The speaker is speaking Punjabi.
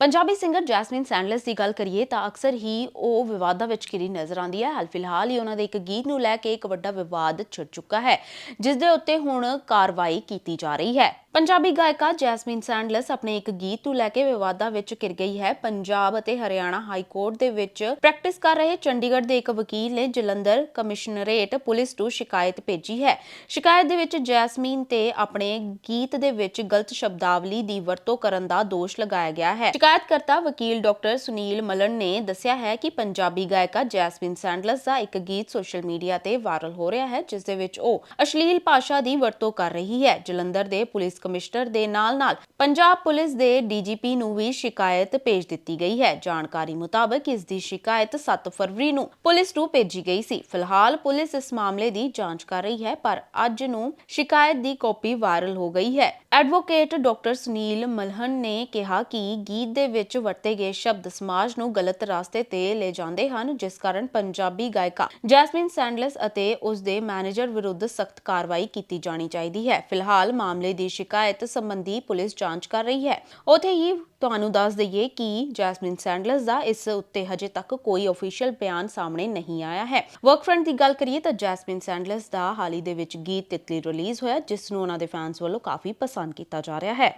ਪੰਜਾਬੀ ਸਿੰਗਰ ਜੈਸਮੀਨ ਸੈਂਡਲਸ ਦੀ ਗੱਲ ਕਰੀਏ ਤਾਂ ਅਕਸਰ ਹੀ ਉਹ ਵਿਵਾਦਾਂ ਵਿੱਚ ਘਿਰੀ ਨਜ਼ਰ ਆਉਂਦੀ ਹੈ। ਹਾਲ ਫਿਲਹਾਲ ਹੀ ਉਹਨਾਂ ਦੇ ਇੱਕ ਗੀਤ ਨੂੰ ਲੈ ਕੇ ਇੱਕ ਵੱਡਾ ਵਿਵਾਦ ਛਿੜ ਚੁੱਕਾ ਹੈ, ਜਿਸ ਦੇ ਉੱਤੇ ਹੁਣ ਕਾਰਵਾਈ ਕੀਤੀ ਜਾ ਰਹੀ ਹੈ। ਪੰਜਾਬੀ ਗਾਇਕਾ ਜੈਸਮਿਨ ਸੈਂਡਲਸ ਆਪਣੇ ਇੱਕ ਗੀਤ ਨੂੰ ਲੈ ਕੇ ਵਿਵਾਦਾਂ ਵਿੱਚ ਘਿਰ ਗਈ ਹੈ। ਪੰਜਾਬ ਅਤੇ ਹਰਿਆਣਾ ਹਾਈ ਕੋਰਟ ਦੇ ਵਿੱਚ ਪ੍ਰੈਕਟਿਸ ਕਰ ਰਹੇ ਚੰਡੀਗੜ੍ਹ ਦੇ ਇੱਕ ਵਕੀਲ ਨੇ ਜਲੰਧਰ ਕਮਿਸ਼ਨਰੇਟ ਪੁਲਿਸ ਨੂੰ ਸ਼ਿਕਾਇਤ ਭੇਜੀ ਹੈ। ਸ਼ਿਕਾਇਤ ਦੇ ਵਿੱਚ ਜੈਸਮੀਨ ਤੇ ਆਪਣੇ ਗੀਤ ਦੇ ਵਿੱਚ ਗਲਤ ਸ਼ਬਦਾਵਲੀ ਦੀ ਵਰਤੋਂ ਕਰਨ ਦਾ ਦੋਸ਼ ਲਗਾਇਆ ਗਿਆ ਹੈ। ਸ਼ਿਕਾਇਤਕਰਤਾ ਵਕੀਲ ਡਾਕਟਰ ਸੁਨੀਲ ਮਲਨ ਨੇ ਦੱਸਿਆ ਹੈ ਕਿ ਪੰਜਾਬੀ ਗਾਇਕਾ ਜੈਸਮਿਨ ਸੈਂਡਲਸ ਦਾ ਇੱਕ ਗੀਤ ਸੋਸ਼ਲ ਮੀਡੀਆ ਤੇ ਵਾਇਰਲ ਹੋ ਰਿਹਾ ਹੈ, ਜਿਸ ਦੇ ਵਿੱਚ ਉਹ ਅਸ਼ਲੀਲ ਭਾਸ਼ਾ ਦੀ ਵਰਤੋਂ ਕਰ ਰਹੀ ਹੈ। ਜਲੰਧਰ ਦੇ ਪੁਲਿਸ ਕਮਿਸ਼ਨਰ ਦੇ ਨਾਲ-ਨਾਲ ਪੰਜਾਬ ਪੁਲਿਸ ਦੇ ਡੀਜੀਪੀ ਨੂੰ ਵੀ ਸ਼ਿਕਾਇਤ ਭੇਜ ਦਿੱਤੀ ਗਈ ਹੈ। ਜਾਣਕਾਰੀ ਮੁਤਾਬਕ ਇਸ ਦੀ ਸ਼ਿਕਾਇਤ 7 ਫਰਵਰੀ ਨੂੰ ਪੁਲਿਸ ਨੂੰ ਭੇਜੀ ਗਈ ਸੀ। ਫਿਲਹਾਲ ਪੁਲਿਸ ਇਸ ਮਾਮਲੇ ਦੀ ਜਾਂਚ ਕਰ ਰਹੀ ਹੈ, ਪਰ ਅੱਜ ਨੂੰ ਸ਼ਿਕਾਇਤ ਦੀ ਕਾਪੀ ਵਾਇਰਲ ਹੋ ਗਈ ਹੈ। ਐਡਵੋਕੇਟ ਡਾਕਟਰ ਸੁਨੀਲ ਮਲਹਨ ਨੇ ਕਿਹਾ ਕਿ ਗੀਤ ਦੇ ਵਿੱਚ ਵਰਤੇ ਗਏ ਸ਼ਬਦ ਸਮਾਜ ਨੂੰ ਗਲਤ ਰਾਸਤੇ ਤੇ ਲੈ ਜਾਂਦੇ ਹਨ, ਜਿਸ ਕਾਰਨ ਪੰਜਾਬੀ ਗਾਇਕਾ ਜੈਸਮਿਨ ਸੈਂਡਲਸ ਅਤੇ ਉਸ ਦੇ ਮੈਨੇਜਰ ਵਿਰੁੱਧ ਸਖਤ ਕਾਰਵਾਈ ਕੀਤੀ ਜਾਣੀ ਚਾਹੀਦੀ ਹੈ। ਫਿਲਹਾਲ ਮਾਮਲੇ ਦੀ ਸ਼ਿਕਾਇਤ ਸੰਬੰਧੀ ਪੁਲਿਸ ਜਾਂਚ ਕਰ ਰਹੀ ਹੈ। ਉਥੇ ਹੀ ਤੁਹਾਨੂੰ ਦੱਸ ਦਈਏ ਕਿ ਜੈਸਮਿਨ ਸੈਂਡਲਸ ਦਾ ਇਸ ਉੱਤੇ ਹਜੇ ਤੱਕ ਕੋਈ ਅਫੀਸ਼ੀਅਲ ਬਿਆਨ ਸਾਹਮਣੇ ਨਹੀਂ ਆਇਆ ਹੈ। ਵਰਕ ਫਰੰਟ ਦੀ ਗੱਲ ਕਰੀਏ ਤਾਂ ਜੈਸਮਿਨ ਸੈਂਡਲਸ ਦਾ ਹਾਲ ਹੀ ਦੇ ਵਿੱਚ ਗੀਤ ਤਿਤਲੀ ਰਿਲੀਜ਼ ਹੋਇਆ, ਜਿਸ ਨੂੰ ਉਹਨਾਂ ਦੇ ਫੈਨਸ ਵੱਲੋਂ ਕਾਫੀ ਪਸੰਦ ਕੀਤਾ ਜਾ ਰਿਹਾ ਹੈ।